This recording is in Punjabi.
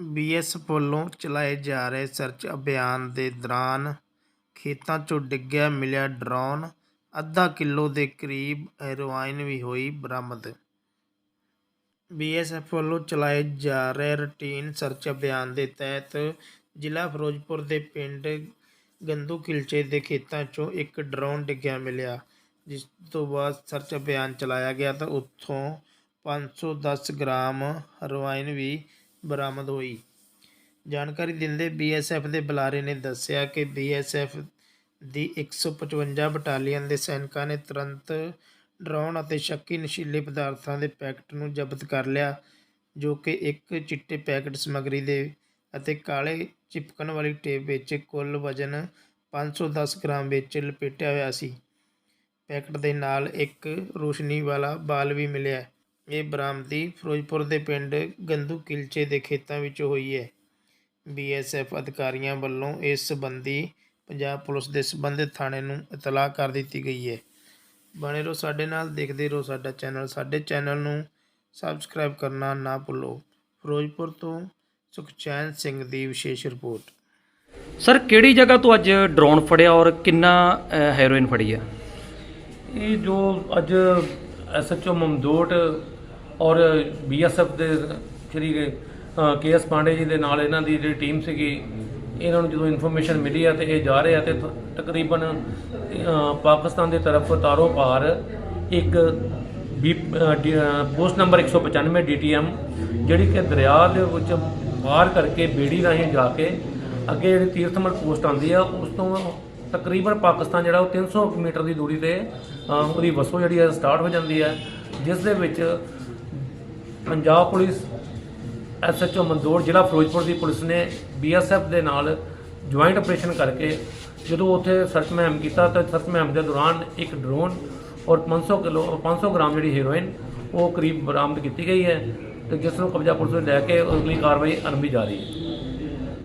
ਬੀਐਸਐਫ ਵੱਲੋਂ ਚਲਾਏ ਜਾ ਰਹੇ ਸਰਚ ਅਭਿਆਨ ਦੇ ਦੌਰਾਨ ਖੇਤਾਂ 'ਚੋਂ ਡਿੱਗਿਆ ਮਿਲਿਆ ਡਰੋਨ, ਅੱਧਾ ਕਿਲੋ ਦੇ ਕਰੀਬ ਹੈਰੋਇਨ ਵੀ ਹੋਈ ਬਰਾਮਦ। ਬੀਐਸਐਫ ਵੱਲੋਂ ਚਲਾਏ ਜਾ ਰਹੇ ਰੂਟੀਨ ਸਰਚ ਅਭਿਆਨ ਦੇ ਤਹਿਤ ਜ਼ਿਲ੍ਹਾ ਫਿਰੋਜ਼ਪੁਰ ਦੇ ਪਿੰਡ ਗੰਦੂ ਕਿਲਚੇ ਦੇ ਖੇਤਾਂ 'ਚੋਂ ਇੱਕ ਡਰੋਨ ਡਿੱਗਿਆ ਮਿਲਿਆ, ਜਿਸ ਤੋਂ ਬਾਅਦ ਸਰਚ ਅਭਿਆਨ ਚਲਾਇਆ ਗਿਆ ਤਾਂ ਉੱਥੋਂ 510 ਗ੍ਰਾਮ ਹੈਰੋਇਨ ਵੀ ਬਰਾਮਦ ਹੋਈ। ਜਾਣਕਾਰੀ ਦਿੰਦੇ ਬੀਐਸਐਫ ਦੇ ਬੁਲਾਰੇ ਨੇ ਦੱਸਿਆ ਕਿ ਬੀਐਸਐਫ ਦੀ 155 ਬਟਾਲੀਅਨ ਦੇ ਸੈਨਿਕਾਂ ਨੇ ਤੁਰੰਤ ਡਰਾਉਣ ਅਤੇ ਸ਼ੱਕੀ ਨਸ਼ੀਲੇ ਪਦਾਰਥਾਂ ਦੇ ਪੈਕਟ ਨੂੰ ਜ਼ਬਤ ਕਰ ਲਿਆ, ਜੋ ਕਿ ਇੱਕ ਚਿੱਟੇ ਪੈਕਟ ਸਮੱਗਰੀ ਦੇ ਅਤੇ ਕਾਲੇ ਚਿਪਕਣ ਵਾਲੀ ਟੇਪ ਵਿੱਚ ਕੁੱਲ ਵਜ਼ਨ 510 ਗ੍ਰਾਮ ਵਿੱਚ ਲਪੇਟਿਆ ਹੋਇਆ ਸੀ। ਪੈਕਟ ਦੇ ਨਾਲ ਇੱਕ ਰੋਸ਼ਨੀ ਵਾਲਾ ਬਾਲ ਵੀ ਮਿਲਿਆ। ਇਹ ਬਰਾਮਦੀ ਫਿਰੋਜ਼ਪੁਰ ਦੇ ਪਿੰਡ ਗੰਦੂ ਕਿਲਚੇ ਦੇ ਖੇਤਾਂ ਵਿੱਚ ਹੋਈ ਹੈ। ਬੀਐਸਐਫ ਅਧਿਕਾਰੀਆਂ ਵੱਲੋਂ ਇਸ ਸੰਬੰਧੀ ਪੰਜਾਬ ਪੁਲਿਸ ਦੇ ਸੰਬੰਧਿਤ ਥਾਣੇ ਨੂੰ ਇਤਲਾਹ ਕਰ ਦਿੱਤੀ ਗਈ ਹੈ। ਬਣੇ ਰਹੋ ਸਾਡੇ ਨਾਲ ਦੇਖਦੇ ਰਹੋ ਸਾਡਾ ਚੈਨਲ। ਸਾਡੇ ਚੈਨਲ ਨੂੰ ਸਬਸਕ੍ਰਾਈਬ ਕਰਨਾ ਨਾ ਭੁੱਲੋ। ਫਿਰੋਜ਼ਪੁਰ ਤੋਂ ਸੁਖਚੈਨ ਸਿੰਘ ਦੀ ਵਿਸ਼ੇਸ਼ ਰਿਪੋਰਟ। ਸਰ ਕਿਹੜੀ ਜਗ੍ਹਾ ਤੋਂ ਅੱਜ ਡਰੋਨ ਫੜਿਆ ਔਰ ਕਿੰਨਾ ਹੈਰੋਇਨ ਫੜੀ ਆ? ਇਹ ਜੋ ਅੱਜ ਐਸਐਚਓ ਮਮਦੋਟ ਔਰ ਬੀਐਸਐਫ ਦੇ ਸ਼੍ਰੀ ਕੇਐਸ ਪਾਂਡੇ ਜੀ ਦੇ ਨਾਲ ਇਹਨਾਂ ਦੀ ਜਿਹੜੀ ਟੀਮ ਸੀਗੀ, ਇਹਨਾਂ ਨੂੰ ਜਦੋਂ ਇਨਫੋਰਮੇਸ਼ਨ ਮਿਲੀ ਆ ਤੇ ਇਹ ਜਾ ਰਹੇ ਆ ਤੇ ਤ- ਤਕਰੀਬਨ ਪਾਕਿਸਤਾਨ ਦੀ ਤਰਫ ਤਾਰੋ ਪਾਰ ਇੱਕ B D- post number 195 DTM ਜਿਹੜੀ ਕਿ ਦਰਿਆ ਦੇ ਵਿੱਚ ਪਾਰ ਕਰਕੇ ਬੇੜੀ ਰਾਹੀਂ ਜਾ ਕੇ ਅੱਗੇ ਜਿਹੜੀ ਤੀਰਥਮਲ ਪੋਸਟ ਆਉਂਦੀ ਆ, ਉਸ ਤੋਂ ਤਕਰੀਬਨ ਪਾਕਿਸਤਾਨ ਜਿਹੜਾ ਉਹ 300 ਮੀਟਰ ਦੀ ਦੂਰੀ ਤੇ ਉਹਦੀ ਵਸੋਂ ਜਿਹੜੀ ਹੈ ਸਟਾਰਟ ਹੋ ਜਾਂਦੀ ਹੈ ਜਿਸ ਦੇ ਵਿੱਚ ਪੰਜਾਬ ਪੁਲਿਸ ਐਸਐਚਓ ਮੰਦੋੜ, ਜ਼ਿਲ੍ਹਾ ਫਿਰੋਜ਼ਪੁਰ ਦੀ ਪੁਲਿਸ ਨੇ ਬੀਐਸਐਫ ਦੇ ਨਾਲ ਜੁਆਇੰਟ ਆਪਰੇਸ਼ਨ ਕਰਕੇ ਜਦੋਂ ਉੱਥੇ ਸਰਚ ਮੁਹਿੰਮ ਕੀਤਾ ਤਾਂ ਸਰਚ ਮੁਹਿੰਮ ਦੇ ਦੌਰਾਨ ਇੱਕ ਡਰੋਨ ਔਰ 500 ਕਿਲੋ 500 ਗ੍ਰਾਮ ਜਿਹੜੀ ਹੀਰੋਇਨ, ਉਹ ਕਰੀਬ ਬਰਾਮਦ ਕੀਤੀ ਗਈ ਹੈ ਤੇ ਜਿਸ ਨੂੰ ਕਬਜ਼ਾ ਪੁਲਿਸ ਨੇ ਲੈ ਕੇ ਅਗਲੀ ਕਾਰਵਾਈ ਅਰੰਭੀ ਜਾ ਰਹੀ ਹੈ।